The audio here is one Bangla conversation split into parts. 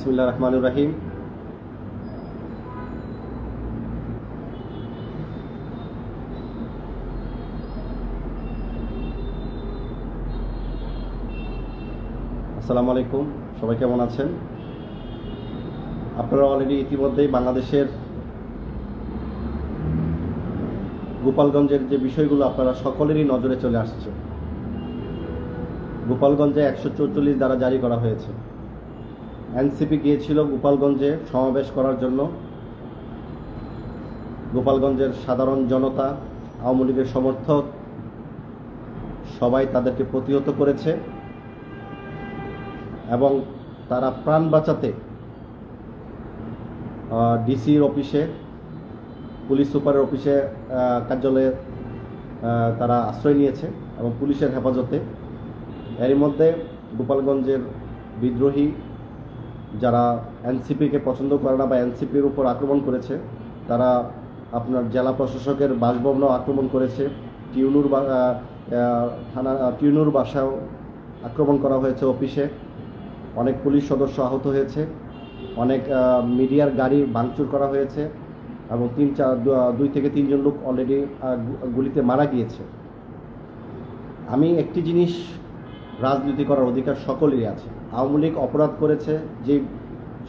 বিসমুল্লাহ রহমানুর রাহিম আসসালামু আলাইকুম সবাই কেমন আছেন? আপনারা অলরেডি ইতিমধ্যেই বাংলাদেশের গোপালগঞ্জের যে বিষয়গুলো আপনারা সকলেরই নজরে চলে আসছে। গোপালগঞ্জে একশো চৌচল্লিশ দ্বারা জারি করা হয়েছে। এনসিপি গিয়েছিল গোপালগঞ্জে সমাবেশ করার জন্য। গোপালগঞ্জের সাধারণ জনতা, আওয়ামী লীগের সমর্থক সবাই তাদেরকে প্রতিহত করেছে এবং তারা প্রাণ বাঁচাতে ডিসির অফিসে, পুলিশ সুপারের অফিসে কার্যালয়ে তারা আশ্রয় নিয়েছে এবং পুলিশের হেফাজতে। এরই মধ্যে গোপালগঞ্জের বিদ্রোহী যারা এনসিপিকে পছন্দ করে না বা এনসিপির উপর আক্রমণ করেছে, তারা আপনার জেলা প্রশাসকের বাসভবনও আক্রমণ করেছে। টিউনুর থানা টিউনুর বাসাও আক্রমণ করা হয়েছে অফিসে। অনেক পুলিশ সদস্য আহত হয়েছে। অনেক মিডিয়ার গাড়ি ভাঙচুর করা হয়েছে এবং তিন চার দুই থেকে তিনজন লোক অলরেডি গুলিতে মারা গিয়েছে। আমি একটি জিনিস রাজনীতি করার অধিকার সকলেরই আছে। আওয়ামী লীগ অপরাধ করেছে, যে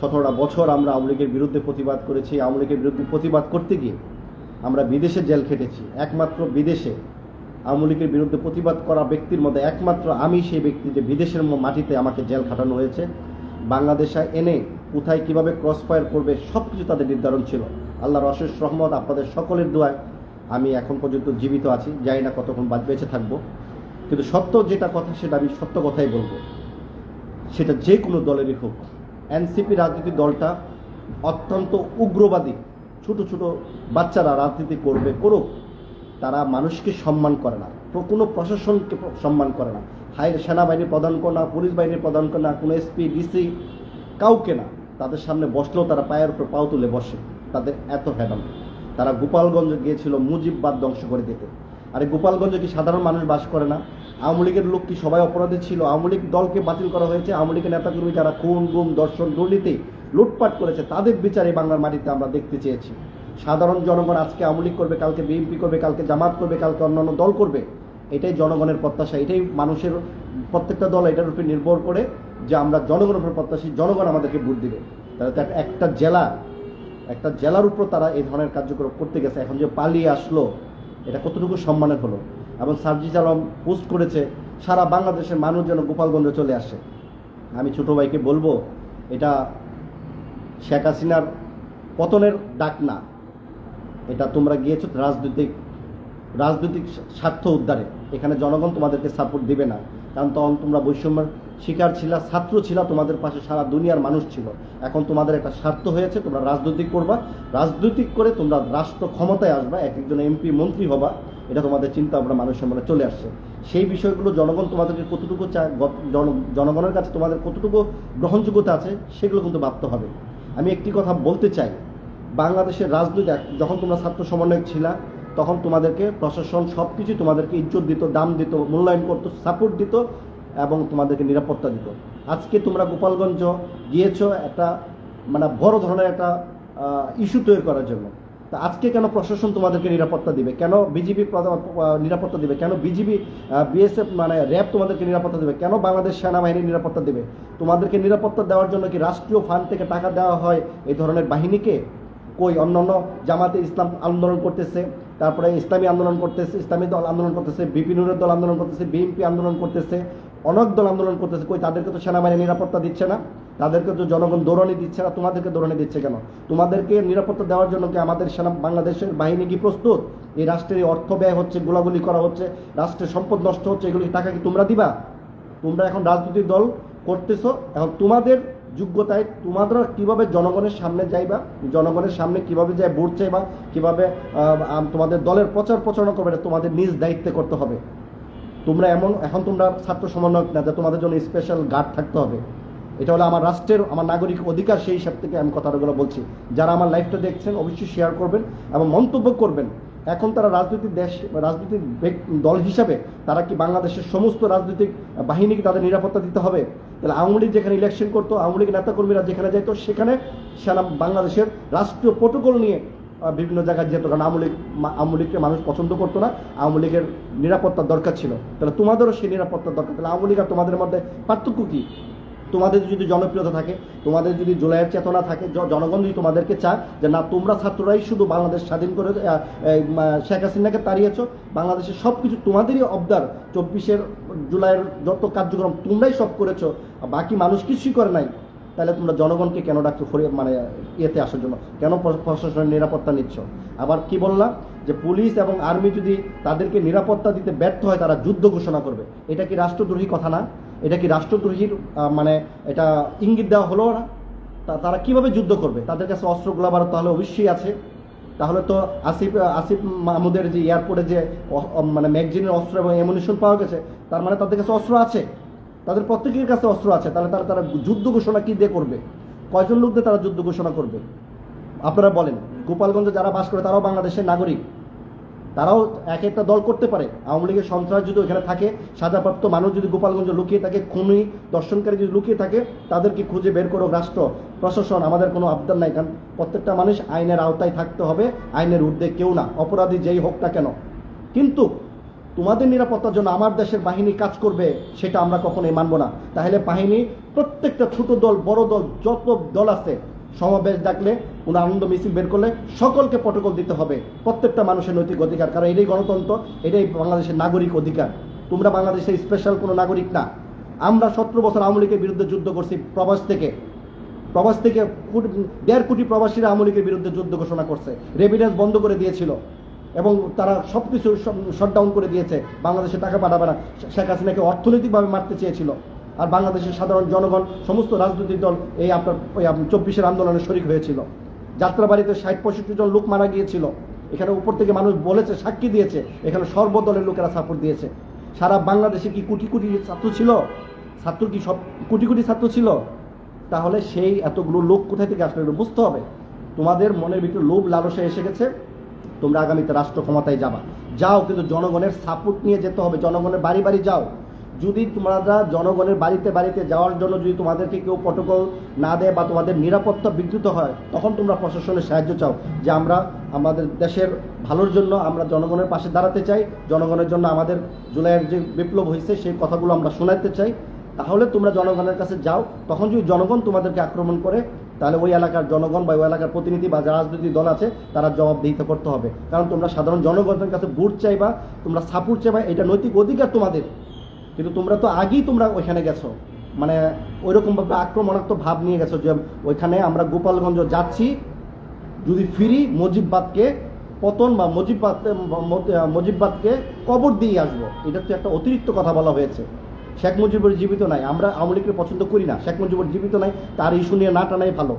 সতেরোটা বছর আমরা আওয়ামী লীগের বিরুদ্ধে প্রতিবাদ করেছি, আওয়ামী লীগের বিরুদ্ধে প্রতিবাদ করতে গিয়ে আমরা বিদেশে জেল খেটেছি। একমাত্র বিদেশে আওয়ামী লীগের বিরুদ্ধে প্রতিবাদ করা ব্যক্তির মধ্যে একমাত্র আমি সেই ব্যক্তি যে বিদেশের মাটিতে আমাকে জেল খাটানো হয়েছে। বাংলাদেশে এনে কোথায় কীভাবে ক্রস ফায়ার করবে সব কিছু তাদের নির্ধারণ ছিল। আল্লাহর অশেষ রহমত, আপনাদের সকলের দোয়ায় আমি এখন পর্যন্ত জীবিত আছি। জানি না কতক্ষণ বাদ বেঁচে থাকব। কিন্তু সত্য যেটা কথা, সেটা আমি সত্য কথাই বলব। সেটা যে কোনো দলেরই হোক। এনসিপি রাজনীতি দলটা অত্যন্ত উগ্রবাদী। ছোট ছোট বাচ্চারা রাজনীতি করবে, করুক। তারা মানুষকে সম্মান করে না। কোনো প্রশাসনকে সম্মান করে না। হাই সেনাবাহিনীর প্রধান করে না, পুলিশ বাহিনীর প্রধান করে না, কোনো এসপি ডিসি কাউকে না। তাদের সামনে বসলেও তারা পায়ের উপর পাও তুলে বসে। তাদের এত হ্যাডম তারা গোপালগঞ্জ গিয়েছিল মুজিববাদ ধ্বংস করে দিতে। আরে গোপালগঞ্জে কি সাধারণ মানুষ বাস করে না? আওয়ামী লীগের লোক কি সবাই অপরাধী ছিল? আওয়ামী লীগ দলকে বাতিল করা হয়েছে। আওয়ামী লীগের নেতাকর্মী যারা খুন, গুম দর্শন দুর্নীতি লুটপাট করেছে, তাদের বিচারে বাংলার মাটিতে আমরা দেখতে চেয়েছি। সাধারণ জনগণ আজকে আওয়ামী করবে, কালকে বিএনপি করবে, কালকে জামাত করবে, কালকে অন্যান্য দল করবে। এটাই জনগণের প্রত্যাশা, এটাই মানুষের, প্রত্যেকটা দল এটার উপর নির্ভর করে যে আমরা জনগণের উপর প্রত্যাশী, জনগণ আমাদেরকে ভোট দিবে। তাহলে তো একটা জেলা, একটা জেলার উপর তারা এই ধরনের কার্যক্রম করতে গেছে। এখন যে পালিয়ে আসলো, এটা কতটুকু সম্মানের হলো? এবং সার্জিস আলম পোস্ট করেছে, সারা বাংলাদেশের মানুষ যেন গোপালগঞ্জে চলে আসে। আমি ছোট ভাইকে বলব, এটা শেখ হাসিনার পতনের ডাক না। এটা তোমরা গিয়েছো রাজনৈতিক রাজনৈতিক স্বার্থ উদ্ধারে। এখানে জনগণ তোমাদেরকে সাপোর্ট দিবে না। কারণ তখন তোমরা বৈষম্যের শিকার ছিল, ছাত্র ছিল, তোমাদের পাশে সারা দুনিয়ার মানুষ ছিল। এখন তোমাদের একটা স্বার্থ হয়েছে, তোমরা রাজনৈতিক করবা। রাজনৈতিক করে তোমরা রাষ্ট্র ক্ষমতায় আসবা, এক একজন এমপি, মন্ত্রী হবা। এটা তোমাদের চিন্তা ভাবনা মানুষের মনে চলে আসছে। সেই বিষয়গুলো জনগণ তোমাদেরকে কতটুকু জনগণের কাছে তোমাদের কতটুকু গ্রহণযোগ্যতা আছে, সেগুলো কিন্তু ভাবতে হবে। আমি একটি কথা বলতে চাই, বাংলাদেশের রাজনীতি, যখন তোমরা ছাত্র সমন্বয়ক ছিলা, তখন তোমাদেরকে প্রশাসন সব কিছু তোমাদেরকে ইজ্জত দিত, দাম দিত, মূল্যায়ন করতো, সাপোর্ট দিত এবং তোমাদেরকে নিরাপত্তা দিত। আজকে তোমরা গোপালগঞ্জ গিয়েছ একটা মানে বড় ধরনের একটা ইস্যু তৈরি করার জন্য। তা আজকে কেন প্রশাসন তোমাদেরকে নিরাপত্তা দিবে? কেন বিজিবি নিরাপত্তা দিবে? কেন বিজিবি বিএসএফ মানে র্যাব তোমাদেরকে নিরাপত্তা দেবে? কেন বাংলাদেশ সেনাবাহিনী নিরাপত্তা দেবে? তোমাদেরকে নিরাপত্তা দেওয়ার জন্য কি রাষ্ট্রীয় ফান্ড থেকে টাকা দেওয়া হয় এই ধরনের বাহিনীকে? কই অন্যান্য জামাতে ইসলাম আন্দোলন করতেছে, তারপরে ইসলামী আন্দোলন করতেছে, ইসলামী দল আন্দোলন করতেছে বিপিনুরের দল আন্দোলন করতেছে, বিএনপি আন্দোলন করতেছে অনেক দল আন্দোলন করতেছে, কই তাদেরকে তো সেনাবাহিনী নিরাপত্তা দিচ্ছে না? তাদেরকে তো জনগণ দৌড়ানি দিচ্ছে না, তোমাদেরকে দৌড়ানি দিচ্ছে কেন? তোমাদেরকে নিরাপত্তা দেওয়ার জন্য কি আমাদের সেনা বাংলাদেশের বাহিনী কি প্রস্তুত? এই রাষ্ট্রের অর্থ ব্যয় হচ্ছে, গোলাগুলি করা হচ্ছে, রাষ্ট্রের সম্পদ নষ্ট হচ্ছে, এগুলি টাকা কি তোমরা দিবা? তোমরা এখন রাজনৈতিক দল করতেছো, এখন তোমাদের যোগ্যতায় তোমরা কীভাবে জনগণের সামনে যাইবা, জনগণের সামনে কীভাবে যাই ভোট চাইবা, কীভাবে তোমাদের দলের প্রচার প্রচারণা করবে, এটা তোমাদের নিজ দায়িত্বে করতে হবে। তোমরা এমন, এখন তোমরা ছাত্র সমন্বয়ক না, যে তোমাদের জন্য স্পেশাল গার্ড থাকতে হবে। এটা হলো আমার রাষ্ট্রের, আমার নাগরিক অধিকার, সেই হিসাব থেকে আমি কথাগুলো বলছি। যারা আমার লাইফটা দেখছেন, অবশ্যই শেয়ার করবেন এবং মন্তব্য করবেন। এখন তারা রাজনৈতিক দেশ রাজনৈতিক দল হিসাবে তারা কি বাংলাদেশের সমস্ত রাজনৈতিক বাহিনীকে তাদের নিরাপত্তা দিতে হবে? তাহলে আওয়ামী লীগ যেখানে ইলেকশন করতো, আওয়ামী লীগের নেতাকর্মীরা যেখানে যেত সেখানে সেনা বাংলাদেশের রাষ্ট্রীয় প্রোটোকল নিয়ে বিভিন্ন জায়গায় যেত। কারণ আওয়ামী লীগ আওয়ামী লীগকে মানুষ পছন্দ করতো না, আওয়ামী লীগের নিরাপত্তার দরকার ছিল। তাহলে তোমাদেরও সেই নিরাপত্তার দরকার। তাহলে আওয়ামী লীগ আর তোমাদের মধ্যে পার্থক্য কী? তোমাদের যদি জনপ্রিয়তা থাকে, তোমাদের যদি জুলাইয়ের চেতনা থাকে জনগণ যদি তোমাদেরকে চায় যে না, তোমরা ছাত্ররাই শুধু বাংলাদেশ স্বাধীন করে শেখ হাসিনাকে তাড়িয়েছ, বাংলাদেশের সব কিছু তোমাদেরই অবদার। চব্বিশের জুলাইয়ের যত কার্যক্রম তোমরাই সব করেছ বাকি মানুষ কিছুই করে নাই, তাহলে তোমরা জনগণকে কেন ডাকছো মানে ইয়েতে আসার জন্য? কেন প্রশাসনের নিরাপত্তা নিচ্ছ? আবার কি বললাম? যে পুলিশ এবং আর্মি যদি তাদেরকে নিরাপত্তা দিতে ব্যর্থ হয়, তারা যুদ্ধ ঘোষণা করবে। এটা কি রাষ্ট্রদ্রোহী কথা না? এটা কি রাষ্ট্রদ্রোহীর মানে এটা ইঙ্গিত দেওয়া হলো না? তারা কীভাবে যুদ্ধ করবে? তাদের কাছে অস্ত্রগুলো গোলাবার তাহলে অবশ্যই আছে। তাহলে তো আসিফ আসিফ মাহমুদের যে এয়ারপোর্টে যে মানে ম্যাগজিনের অস্ত্র এবং এমুনিশন পাওয়া গেছে, তার মানে তাদের কাছে অস্ত্র আছে। তাদের প্রত্যেকের কাছে অস্ত্র আছে। তাহলে তারা তারা যুদ্ধ ঘোষণা কি দিয়ে করবে? কয়জন লোক দিয়ে তারা যুদ্ধ ঘোষণা করবে? আপনারা বলেন। গোপালগঞ্জে যারা বাস করে তারাও বাংলাদেশের নাগরিক। তারাও এক একটা দল করতে পারে। আওয়ামী লীগের সন্ত্রাস যদি ওখানে থাকে, সাজাপ্রাপ্ত মানুষ যদি গোপালগঞ্জে লুকিয়ে থাকে, খুনি, দর্শনকারী যদি লুকিয়ে থাকে, তাদেরকে খুঁজে বের করো রাষ্ট্র, প্রশাসন, আমাদের কোনো আবদার নাই, কারণ প্রত্যেকটা মানুষ আইনের আওতায় থাকতে হবে, আইনের ঊর্ধ্বে কেউ না, অপরাধী যেই হোক না কেন। কিন্তু তোমাদের নিরাপত্তার জন্য আমার দেশের বাহিনী কাজ করবে, সেটা আমরা কখনোই মানব না। তাহলে বাহিনী প্রত্যেকটা ছোট দল, বড় দল, যত দল আছে সমাবেশ ডাকলে, কোনো আনন্দ মিছিল বের করলে সকলকে প্রটোকল দিতে হবে। প্রত্যেকটা মানুষের নৈতিক অধিকার, কারণ এটাই গণতন্ত্র, এটাই বাংলাদেশের নাগরিক অধিকার। তোমরা বাংলাদেশের স্পেশাল কোনো নাগরিক না। আমরা সতেরো বছর আওয়ামী লীগের বিরুদ্ধে যুদ্ধ করছি প্রবাস থেকে। প্রবাস থেকে দেড় কোটি প্রবাসীরা আওয়ামী লীগের বিরুদ্ধে যুদ্ধ ঘোষণা করছে। রেভিডেন্স বন্ধ করে দিয়েছিল। এবং তারা সব কিছু শটডাউন করে দিয়েছে। বাংলাদেশে টাকা পাঠাবে না। শেখ হাসিনাকে অর্থনৈতিকভাবে মারতে চেয়েছিল। আর বাংলাদেশের সাধারণ জনগণ, সমস্ত রাজনৈতিক দল এই আপনার, ওই চব্বিশের আন্দোলনে শরিক হয়েছিল। যাত্রাবাড়িতে ষাট পঁয়ষট্টি জন লোক মারা গিয়েছিল। এখানে উপর থেকে মানুষ বলেছে, সাক্ষী দিয়েছে, এখানে সর্বদলের লোকেরা সাপোর্ট দিয়েছে। সারা বাংলাদেশে কি কোটি কোটি ছাত্র ছিল? ছাত্র কি সব, কোটি কোটি ছাত্র ছিল? তাহলে সেই এতগুলো লোক কোথায় থেকে আসলে বুঝতে হবে। তোমাদের মনের ভিতরে লোভ লালসা এসে গেছে। তোমরা আগামীতে রাষ্ট্র ক্ষমতায় যাবা। যাও কিন্তু জনগণের সাপোর্ট নিয়ে যেতে হবে। জনগণের বাড়ি বাড়ি যাও। যদি তোমরা জনগণের বাড়িতে বাড়িতে যাওয়ার জন্য যদি তোমাদেরকে কেউ প্রটোকল না দেয় বা তোমাদের নিরাপত্তা বিঘ্নিত হয়, তখন তোমরা প্রশাসনের সাহায্য চাও যে আমরা আমাদের দেশের ভালোর জন্য আমরা জনগণের পাশে দাঁড়াতে চাই, জনগণের জন্য আমাদের জুলাইয়ের যে বিপ্লব হয়েছে সেই কথাগুলো আমরা শোনাতে চাই। তাহলে তোমরা জনগণের কাছে যাও, তখন যদি জনগণ তোমাদেরকে আক্রমণ করে, তাহলে ওই এলাকার জনগণ বা ওই এলাকার প্রতিনিধি বা রাজনৈতিক দল আছে, তারা জবাবদিহিতা করতে হবে। কারণ তোমরা সাধারণ জনগণের কাছে ভোট চাইবা, তোমরা সাপোর্ট চাইবা, এটা নৈতিক অধিকার তোমাদের। কিন্তু তোমরা তো আগেই তোমরা ওইখানে গেছো। মানে ওইরকমভাবে আক্রমণাত্মক ভাব নিয়ে গেছো যে ওইখানে আমরা গোপালগঞ্জ যাচ্ছি, যদি ফিরি মজিববাদকে, পতন বা মজিববাদ, মজিববাদকে কবর দিয়ে আসব। এটা তো একটা অতিরিক্ত কথা বলা হয়েছে। শেখ মুজিবুর জীবিত নাই। আমরা আওয়ামী লীগকে পছন্দ করি না। শেখ মুজিবুর জীবিত নাই, তার ইস্যু নিয়ে না টানাই ভালো।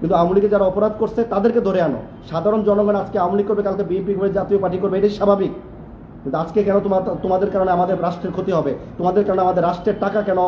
কিন্তু আওয়ামী লীগে যারা অপরাধ করছে, তাদেরকে ধরে আনো। সাধারণ জনগণ আজকে আওয়ামী লীগ করবে, কালকে বিএনপি করবে, জাতীয় পার্টি করবে, এটাই স্বাভাবিক। কিন্তু আজকে কেন তোমার তোমাদের কারণে আমাদের রাষ্ট্রের ক্ষতি হবে? তোমাদের কারণে আমাদের রাষ্ট্রের টাকা কেন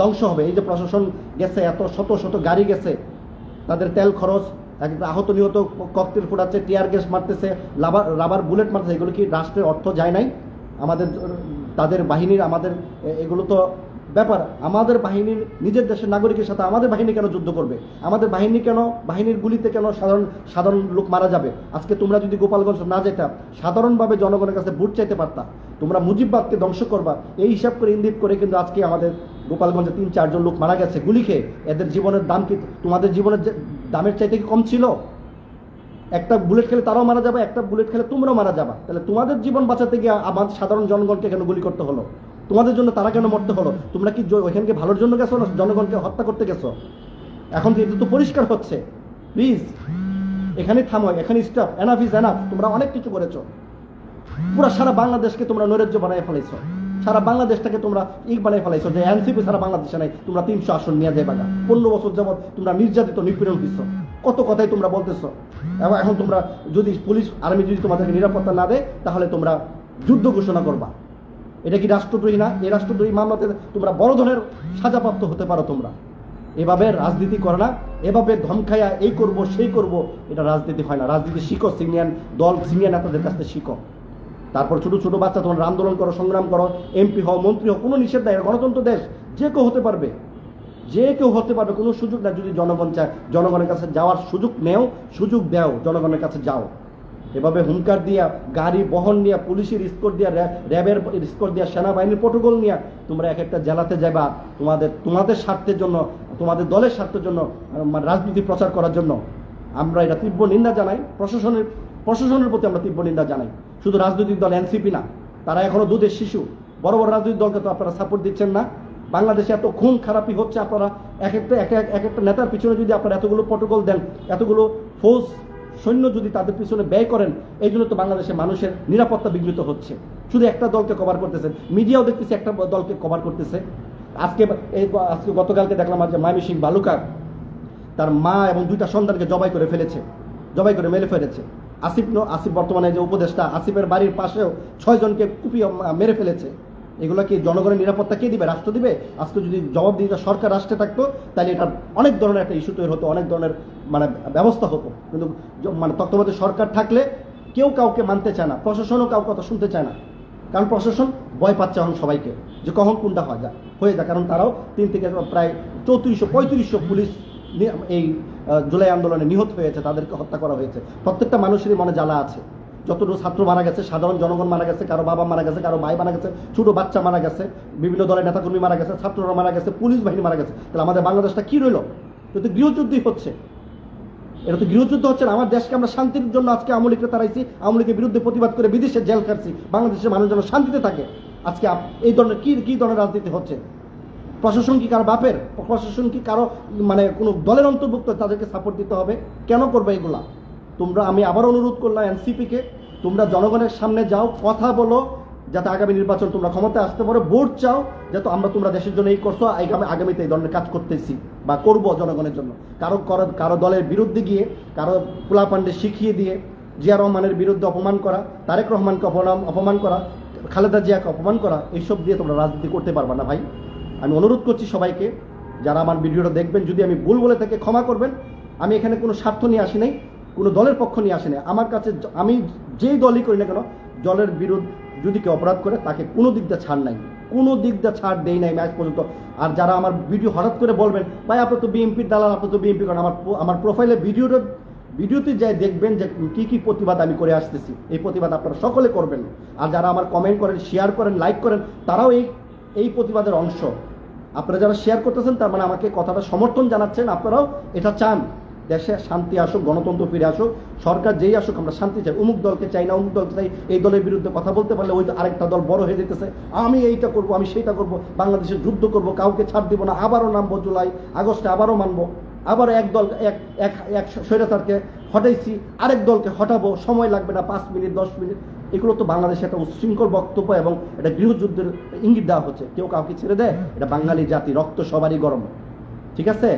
ধ্বংস হবে? এই যে প্রশাসন গেছে, এত শত শত গাড়ি গেছে। তাদের তেল খরচ আহত নিহত ককটেল ফোটাচ্ছে, টিয়ার গ্যাস মারতেছে, লাবার রাবার বুলেট মারতেছে। এগুলো কি রাষ্ট্রের অর্থ যায় নাই? আমাদের, তাদের বাহিনীর, আমাদের এগুলো তো ব্যাপার, আমাদের বাহিনীর, নিজের দেশের নাগরিকের সাথে আমাদের বাহিনী কেন যুদ্ধ করবে? আমাদের বাহিনী কেন, বাহিনীর গুলিতে কেন সাধারণ সাধারণ লোক মারা যাবে? আজকে তোমরা যদি গোপালগঞ্জ না যেতা, সাধারণভাবে জনগণের কাছে ভোট চাইতে পারতা। তোমরা মুজিববাদকে ধ্বংস করবা। এই হিসাব করে, ইঙ্গিত করে কিন্তু আজকে আমাদের গোপালগঞ্জে তিন, চারজন লোক মারা গেছে। গুলি খেয়ে, এদের জীবনের দাম কি, তোমাদের জীবনের দামের চাইতে কি কম ছিল? একটা বুলেট খেলে তারাও মারা যাবে, একটা বুলেট খেলে তোমরাও মারা যাবা। তাহলে তোমাদের জীবন বাঁচাতে গিয়ে আমাদের সাধারণ জনগণকে কেন গুলি করতে হলো? তোমাদের জন্য তারা কেন মরতে হলো? তোমরা কি ওইখানকে ভালোর জন্য গেছো না জনগণকে হত্যা করতে গেছো? এখন এটা তো পরিষ্কার হচ্ছে। প্লিজ এখানে থামো, এখানে স্টাফ এনাফ ইজ এনাফ তোমরা অনেক কিছু করেছ। পুরো সারা বাংলাদেশকে তোমরা নৈরাজ্য বানায় ফেলাইছো। সারা বাংলাদেশটাকে তোমরা ইক বানায় ফেলাইছো যে এনসিপি সারা বাংলাদেশে নাই। তোমরা তিনশো আসন নিয়ে যাবে না পনেরো বছর যাবত তোমরা নির্যাতিত, নিপীড়ন দিচ্ছ কত কথাই তোমরা বলতেছো। এবং এখন তোমরা যদি পুলিশ, আর্মি যদি তোমাদেরকে নিরাপত্তা না দেয়, তাহলে তোমরা যুদ্ধ ঘোষণা করবা। এটা কি রাষ্ট্রদ্রোহী না? এই রাষ্ট্রদ্রোহী মামলাতে তোমরা বড় ধরনের সাজাপ্রাপ্ত হতে পারো তোমরা। এভাবে রাজনীতি করে না, এভাবে ধমকাইয়া এই করব, সেই করব, এটা রাজনীতি হয় না। রাজনীতি শিখো, সিনিয়র দল, সিনিয়র নেতাদের কাছ থেকে শিখো। তারপর ছোট ছোট বাচ্চা তোমরা আন্দোলন করো, সংগ্রাম করো, এমপি হও, মন্ত্রী হও, কোনো নিষেধ নাই, গণতন্ত্র দেশ, যে কেউ হতে পারবে। যে কেউ হতে পারবে, কোনো সুযোগ না যদি জনগণ চায়, জনগণের কাছে যাওয়ার সুযোগ নেও, সুযোগ দেও, জনগণের কাছে যাও। এভাবে হুঙ্কার দিয়া, গাড়ি বহন নিয়ে, পুলিশের স্কোর দিয়া র্যাবের স্কোর দিয়া, সেনাবাহিনীর প্রটোকল নিয়ে, তোমরা এক একটা জেলাতে যাবা তোমাদের তোমাদের স্বার্থের জন্য, তোমাদের দলের স্বার্থের জন্য মানে রাজনীতি প্রচার করার জন্য আমরা এটা তীব্র নিন্দা জানাই। প্রশাসনের প্রশাসনের প্রতি আমরা তীব্র নিন্দা জানাই। শুধু রাজনৈতিক দল এনসিপি না, তারা এখনও দুধের শিশু। বড় বড় রাজনৈতিক দলকে তো আপনারা সাপোর্ট দিচ্ছেন না। বাংলাদেশে এত খুন খারাপি হচ্ছে আপনারা, এক একটা, এক এক- এক একটা নেতার পিছনে যদি আপনারা এতগুলো প্রটোকল দেন, এতগুলো ফৌজ সৈন্য যদি তাদের পিছনে ব্যয় করেন, এই জন্য তো বাংলাদেশে মানুষের নিরাপত্তা বিঘ্নিত হচ্ছে। শুধু একটা দলকে কভার করতেছে। মিডিয়াও দেখতেছে একটা দলকে কভার করতেছে। আজকে এই আজকে গতকালকে দেখলাম আজ মাইমি সিং বালুকা তার মা এবং দুইটা সন্তানকে জবাই করে ফেলেছে। জবাই করে মেরে ফেলেছে। আসিফ আসিফ বর্তমানে যে উপদেষ্টা, আসিফের বাড়ির পাশেও ছয়জনকে কুপিয়ে মেরে ফেলেছে। এগুলো কি জনগণের নিরাপত্তা কে দিবে? রাষ্ট্র দিবে? আজকে যদি জবাব দিয়ে সরকার রাষ্ট্রে থাকতো, তাহলে এটা অনেক ধরনের একটা ইস্যু তৈরি হতো, অনেক ধরনের মানে ব্যবস্থা হতো। কিন্তু মানে তত্ত্বাবধায়ক সরকার থাকলে কেউ কাউকে মানতে চায় না, প্রশাসনও কাউ কথা শুনতে চায় না। কারণ প্রশাসন ভয় পাচ্ছে এখন সবাইকে, যে কখন কোনটা হয় যায় হয়ে যায় কারণ তারাও তিন থেকে প্রায় চৌত্রিশশো, পঁয়ত্রিশশো পুলিশ এই জুলাই আন্দোলনে নিহত হয়েছে, তাদেরকে হত্যা করা হয়েছে। প্রত্যেকটা মানুষেরই মনে জ্বালা আছে। যতটুকু ছাত্র মারা গেছে, সাধারণ জনগণ মারা গেছে, কারও বাবা মারা গেছে, কারও ভাই মারা গেছে, ছোট বাচ্চা মারা গেছে, বিভিন্ন দলের নেতাকর্মী মারা গেছে, ছাত্ররা মারা গেছে, পুলিশ বাহিনী মারা গেছে। তাহলে আমাদের বাংলাদেশটা কি রইল? কিন্তু গৃহযুদ্ধই হচ্ছে। এটা তো গৃহযুদ্ধ হচ্ছে না। আমার দেশকে আমরা শান্তির জন্য আজকে আওয়ামী লীগকে তাড়াইছি, আওয়ামী লীগের বিরুদ্ধে প্রতিবাদ করে বিদেশে জেল খাটছি। বাংলাদেশের মানুষ যেন শান্তিতে থাকে। আজকে এই ধরনের কি কি ধরনের রাজনীতি হচ্ছে? প্রশাসন কি কারও বাপের? প্রশাসন কি কারও মানে কোনো দলের অন্তর্ভুক্ত তাদেরকে সাপোর্ট দিতে হবে? কেন করবে এগুলা? তোমরা, আমি আবার অনুরোধ করলাম এনসিপিকে, তোমরা জনগণের সামনে যাও, কথা বলো, যাতে আগামী নির্বাচন তোমরা ক্ষমতায় আসতে পারো, ভোট চাও, যাতে আমরা তোমরা দেশের জন্য এই করছ আগামী, আগামীতে এই ধরনের কাজ করতেছি, বা করব জনগণের জন্য। কারও কারও দলের বিরুদ্ধে গিয়ে, কারও পোলা পান্ডে শিখিয়ে দিয়ে, জিয়া রহমানের বিরুদ্ধে অপমান করা, তারেক রহমানকে অপমান অপমান করা, খালেদা জিয়াকে অপমান করা, এইসব দিয়ে তোমরা রাজনীতি করতে পারবা না ভাই। আমি অনুরোধ করছি সবাইকে, যারা আমার ভিডিওটা দেখবেন, যদি আমি ভুল বলে থাকে, ক্ষমা করবেন। আমি এখানে কোনো স্বার্থ নিয়ে আসি নাই। কোনো দলের পক্ষ নিয়ে আসি নাই আমার কাছে আমি যেই দলই করি না কেন, দলের বিরুদ্ধ যদি কেউ অপরাধ করে, তাকে কোনো দিক দিয়ে ছাড় নাই। কোনো দিক দিয়ে ছাড় দেই নাই ম্যাচ পর্যন্ত। আর যারা আমার ভিডিও হঠাৎ করে বলবেন, ভাই, আপনি তো বিএনপির দালাল, আপনি তো বিএনপি করেন। আমার আমার প্রোফাইলে ভিডিওটা, ভিডিওতে যাই দেখবেন যে কী কী প্রতিবাদ আমি করে আসতেছি। এই প্রতিবাদ আপনারা সকলে করবেন। আর যারা আমার কমেন্ট করেন শেয়ার করেন লাইক করেন, তারাও এই এই প্রতিবাদের অংশ। আপনারা যারা শেয়ার করতেছেন, তার মানে আমাকে কথাটা সমর্থন জানাচ্ছেন, আপনারাও এটা চান। দেশে শান্তি আসুক, গণতন্ত্র ফিরে আসুক, সরকার যেই আসুক, আমরা শান্তি চাই। অমুক দলকে চাই না, অমুক দলকে চাই, এই দলের বিরুদ্ধে কথা বলতে পারলে ওই আরেকটা দল বড় হয়ে যেতেছে। আমি এইটা করব, আমি সেইটা করব, বাংলাদেশে যুদ্ধ করব, কাউকে ছাড় দিব না, আবারও নামবো জুলাই আগস্টে, আবারও মানবো, আবারও এক দল, এক এক এক স্বৈরাচারকে হটাইছি, আরেক দলকে হটাবো, সময় লাগবে না, পাঁচ মিনিট, দশ মিনিট। এগুলো তো বাংলাদেশে একটা উচ্ছৃঙ্খল বক্তব্য এবং এটা গৃহযুদ্ধের ইঙ্গিত দেওয়া হচ্ছে। কেউ কাউকে ছেড়ে দেয়, এটা বাঙালি জাতি, রক্ত সবারই গরম। ঠিক আছে?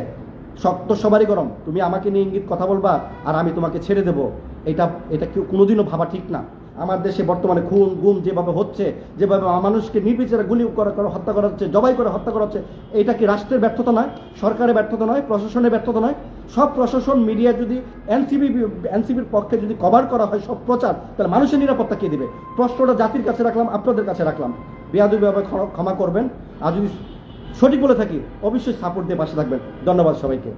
শক্ত সবারই গরম। তুমি আমাকে নিয়ে ইঙ্গিত কথা বলবা আর আমি তোমাকে ছেড়ে দেব। এটা এটা কেউ কোনোদিনও ভাবা ঠিক না। আমার দেশে বর্তমানে খুন, গুম যেভাবে হচ্ছে, যেভাবে মানুষকে নির্বিচারে গুলি করা করা, হত্যা করা হচ্ছে, জবাই করে হত্যা করা হচ্ছে, এটা কি রাষ্ট্রের ব্যর্থতা নয়? সরকারের ব্যর্থতা নয়? প্রশাসনের ব্যর্থতা নয়? সব প্রশাসন, মিডিয়া যদি এনসিবি এনসিবির পক্ষে যদি কভার করা হয় সব প্রচার, তাহলে মানুষের নিরাপত্তা কে দিবে? প্রশ্নটা জাতির কাছে রাখলাম, আপনাদের কাছে রাখলাম। বেয়াদুভাবে ক্ষমা করবেন। আর যদি সঠিক বলে থাকি অবশ্যই সাপোর্ট দিয়ে পাশে থাকবেন। ধন্যবাদ সবাইকে।